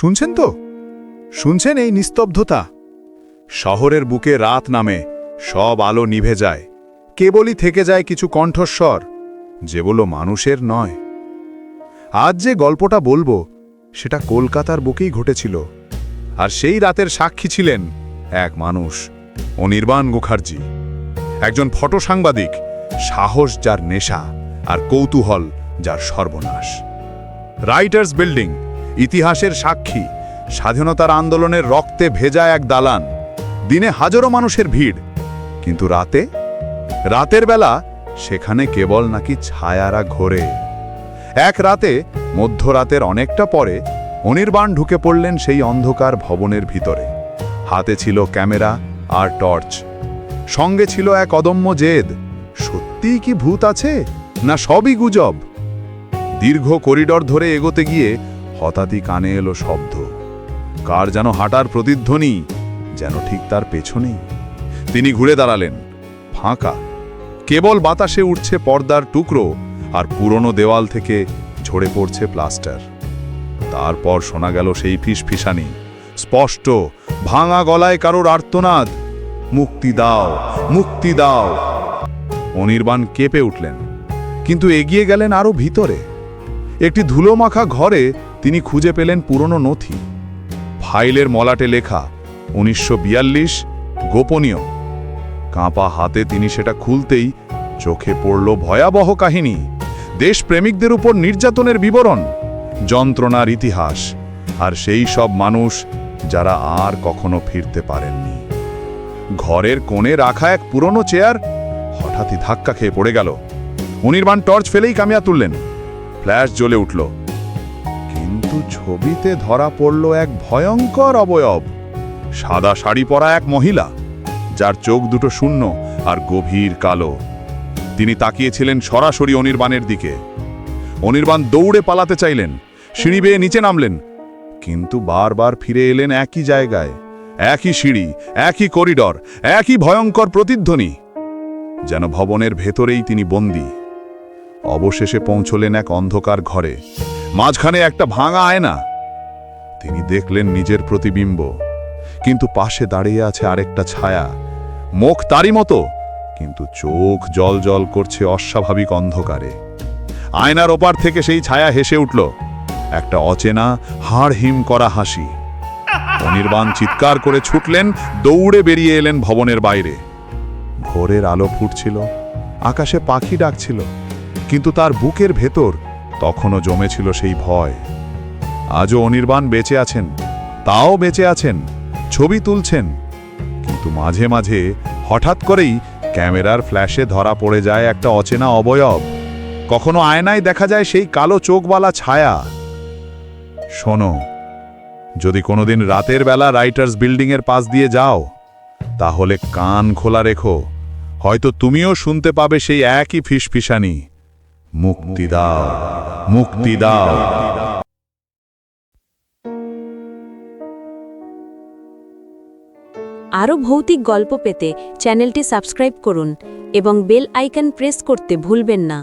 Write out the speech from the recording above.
শুনছেন তো? শুনছেন এই নিস্তব্ধতা? শহরের বুকে রাত নামে, সব আলো নিভে যায়। কেবলই থেকে যায় কিছু কণ্ঠস্বর যেগুলো মানুষের নয়। আজ যে গল্পটা বলব, সেটা কলকাতার বুকেই ঘটেছিল। আর সেই রাতের সাক্ষী ছিলেন এক মানুষ, অনির্বাণ মুখার্জি। একজন ফটো সাংবাদিক সাহস যার নেশা আর কৌতূহল যার সর্বনাশ। রাইটার্স বিল্ডিং ইতিহাসের সাক্ষী। স্বাধীনতার আন্দোলনের রক্তে ভেজা এক দালান। দিনে হাজারো মানুষের ভিড়। কিন্তু রাতে? রাতের বেলা সেখানে কেবল নাকি ছায়ারা ঘোরে। এক রাতে, মধ্যরাতের অনেকটা পরে অনির্বাণ ঢুকে পড়লেন সেই অন্ধকার ভবনের ভিতরে। হাতে ছিল ক্যামেরা আর টর্চ। সঙ্গে ছিল এক অদম্য জেদ। সত্যিই কি ভূত আছে? না সবই গুজব? দীর্ঘ করিডর ধরে এগোতে গিয়ে হঠাৎই কানে এলো শব্দ। কার যেন হাঁটার প্রতিধ্বনি, যেন ঠিক তার পেছনেই। তিনি ঘুরে দাঁড়ালেন, ফাঁকা। কেবল বাতাসে উঠছে পর্দার টুকরো আর পুরনো দেওয়াল থেকে ঝরে পড়ছে প্লাস্টার। তারপর শোনা গেল সেই ফিসফিসানি। স্পষ্ট, ভাঙা গলায় কারোর আর্তনাদ। মুক্তি দাও মুক্তি দাও। অনির্বাণ কেঁপে উঠলেন। কিন্তু এগিয়ে গেলেন আরও ভিতরে। একটি ধুলোমাখা ঘরে তিনি খুঁজে পেলেন পুরনো নথি। ফাইলের মলাটে লেখা, উনিশশো বিয়াল্লিশ, গোপনীয়। কাঁপা হাতে তিনি সেটা খুলতেই চোখে পড়ল ভয়াবহ কাহিনী। দেশপ্রেমিকদের উপর নির্যাতনের বিবরণ, যন্ত্রণার ইতিহাস, আর সেই সব মানুষ যারা আর কখনো ফিরতে পারেননি। ঘরের কোণে রাখা এক পুরনো চেয়ার হঠাৎই ধাক্কা খেয়ে পড়ে গেল। অনির্বাণ টর্চ ফেলেই কামিয়া তুললেন। ফ্ল্যাশ জ্বলে উঠল। কিন্তু ছবিতে ধরা পড়ল এক ভয়ঙ্কর অবয়ব। সাদা শাড়ি পরা এক মহিলা, যার চোখ দুটো শূন্য আর গভীর কালো। তিনি তাকিয়েছিলেন সরাসরি অনির্বাণের দিকে। অনির্বাণ দৌড়ে পালাতে চাইলেন, সিঁড়ি বেয়ে নিচে নামলেন, কিন্তু বারবার ফিরে এলেন একই জায়গায়, একই সিঁড়ি, একই করিডর, একই ভয়ঙ্কর প্রতিধ্বনি। যেন ভবনের ভেতরেই তিনি বন্দী। অবশেষে পৌঁছলেন এক অন্ধকার ঘরে। মাঝখানে একটা ভাঙা আয়না। তিনি দেখলেন নিজের প্রতিবিম্ব। কিন্তু পাশে দাঁড়িয়ে আছে আরেকটা ছায়া। মুখ তারই মতো, কিন্তু চোখ জল জল করছে অস্বাভাবিক অন্ধকারে। আয়নার ওপার থেকে সেই ছায়া হেসে উঠল। একটা অচেনা হাড় হিম করা হাসি। অনির্বাণ চিৎকার করে ছুটলেন, দৌড়ে বেরিয়ে এলেন ভবনের বাইরে। ভোরের আলো ফুটছিল, আকাশে পাখি ডাকছিল, কিন্তু তার বুকের ভেতর তখনও জমেছিল সেই ভয়। আজও অনির্বাণ বেঁচে আছেন, তাও বেঁচে আছেন, ছবি তুলছেন। কিন্তু মাঝে মাঝে হঠাৎ করেই ক্যামেরার ফ্ল্যাশে ধরা পড়ে যায় একটা অচেনা অবয়ব। কখনো আয়নায় দেখা যায় সেই কালো চোখওয়ালা ছায়া। শোনো, যদি কোনোদিন রাতের বেলা রাইটার্স বিল্ডিংয়ের পাশ দিয়ে যাও, তাহলে কান খোলা রেখো। হয়তো তুমিও শুনতে পাবে সেই একই ফিসফিসানি। মুক্তি দাও মুক্তি দাও। আরও ভৌতিক গল্প পেতে চ্যানেলটি সাবস্ক্রাইব করুন এবং বেল আইকন প্রেস করতে ভুলবেন না।